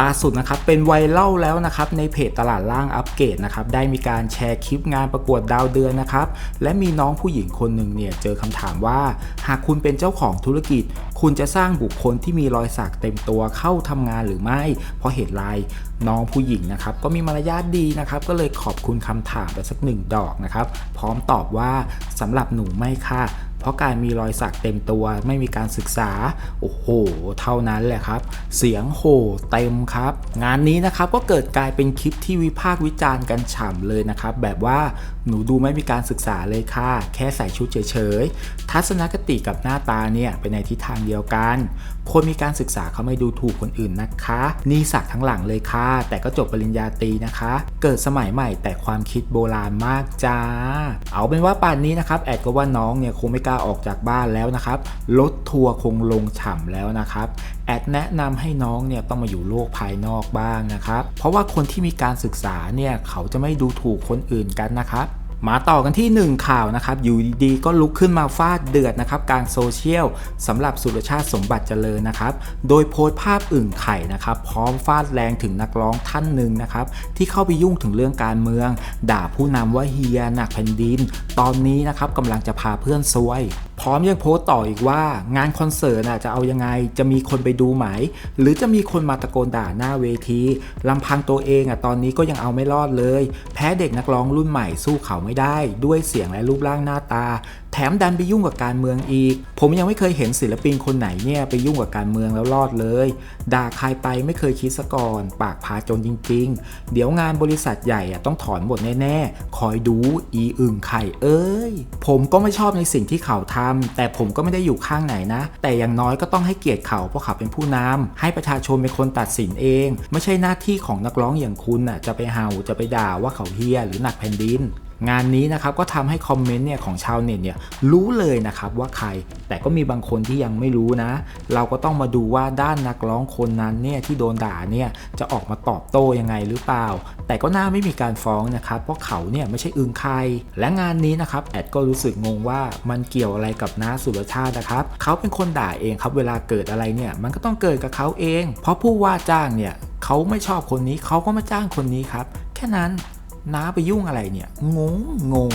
ล่าสุดนะครับเป็นไวรัลแล้วนะครับในเพจตลาดล่างอัปเกรดนะครับได้มีการแชร์คลิปงานประกวดดาวเดือนนะครับและมีน้องผู้หญิงคนหนึ่งเนี่ยเจอคำถามว่า หากคุณเป็นเจ้าของธุรกิจ คุณจะสร้างบุคคลที่มีรอยสักเต็มตัวเข้าทำงานหรือไม่ เพราะเหตุไรน้องผู้หญิงนะครับก็มีมารยาทดีนะครับก็เลยขอบคุณคำถามไปสักหนึ่งดอกนะครับพร้อมตอบว่าสำหรับหนูไม่ค่ะ เพราะการมีรอยสักเต็มตัวไม่มีการศึกษา โอ้โห เท่านั้นแหละครับ เสียงโห่เต็มครับ งานนี้นะครับก็เกิดกลายเป็นคลิปที่วิพากษ์วิจารณ์กันฉ่ำเลยนะครับ แบบว่าหนูดูไม่มีการศึกษาเลยค่ะ แค่ใส่ชุดเฉยๆ ทัศนคติกับหน้าตาเนี่ยเป็นในทิศทางเดียวกันคนมีการศึกษาเขาไม่ดูถูกคนอื่นนะคะ นี่สักทั้งหลังเลยค่ะ แต่ก็จบปริญญาตรีนะคะ เกิดสมัยใหม่แต่ความคิดโบราณมากจ้า เอาเป็นว่าป่านนี้นะครับแอดก็ว่าน้องเนี่ยคงไม่กล้าออกจากบ้านแล้วนะครับรถทัวร์คงลงฉ่ำแล้วนะครับแอดแนะนำให้น้องเนี่ยต้องมาอยู่โลกภายนอกบ้างนะครับ เพราะว่าคนที่มีการศึกษาเนี่ยเขาจะไม่ดูถูกคนอื่นกันนะครับ มาต่อกันที่ 1 ข่าวนะครับ อยู่ดีๆก็ลุกขึ้นมาฟาดเดือดนะครับกลางโซเชียลสำหรับสุรชาติสมบัติเจริญนะครับ โดยโพสต์ภาพอึ่งไข่นะครับพร้อมฟาดแรงถึงนักร้องท่านหนึ่งนะครับที่เข้าไปยุ่งถึงเรื่องการเมือง ด่าผู้นำว่าเฮียหนักแผ่นดิน ตอนนี้นะครับกำลังจะพาเพื่อนซวย ร้อมยังโพสต์ต่ออีกว่างานคอนเสิร์ตจะเอายังไง จะมีคนไปดูไหม หรือจะมีคนมาตะโกนด่าหน้าเวทีลำพังตัวเองอะตอนนี้ก็ยังเอาไม่รอดเลย แพ้เด็กนักร้องรุ่นใหม่สู้เขาไม่ได้ ด้วยเสียงและรูปร่างหน้าตา แถมดันไปยุ่งกับการเมืองอีก ผมยังไม่เคยเห็นศิลปินคนไหนเนี่ยไปยุ่งกับการเมืองแล้วรอดเลย ด่าใครไปไม่เคยคิดซะก่อน ปากพาจนจริง ๆ เดี๋ยวงานบริษัทใหญ่อะต้องถอนหมดแน่ๆ คอยดูอีอึ่งไข่เอ้ย ผมก็ไม่ชอบในสิ่งที่เขาทำแต่ผมก็ไม่ได้อยู่ข้างไหนนะ แต่อย่างน้อยก็ต้องให้เกียรติเขาเพราะเขาเป็นผู้นำให้ประชาชนเป็นคนตัดสินเอง ไม่ใช่หน้าที่ของนักร้องอย่างคุณน่ะจะไปเห่าจะไปด่าว่าเขาเฮียหรือหนักแผ่นดิน งานนี้นะครับก็ทำให้คอมเมนต์เนี่ยของชาวเน็ตเนี่ยรู้เลยนะครับว่าใคร แต่ก็มีบางคนที่ยังไม่รู้นะ เราก็ต้องมาดูว่าด้านนักร้องคนนั้นเนี่ยที่โดนด่าเนี่ยจะออกมาตอบโต้ยังไงหรือเปล่า แต่ก็น่าไม่มีการฟ้องนะครับเพราะเขาเนี่ยไม่ใช่อึงใคร และงานนี้นะครับแอดก็รู้สึกงงว่ามันเกี่ยวอะไรกับน้าสุรชาตินะครับเขาเป็นคนด่าเองครับเวลาเกิดอะไรเนี่ยมันก็ต้องเกิดกับเขาเอง เพราะผู้ว่าจ้างเนี่ยเขาไม่ชอบคนนี้เขาก็มาจ้างคนนี้ครับแค่นั้น น้าไปยุ่งอะไรเนี่ย งงงง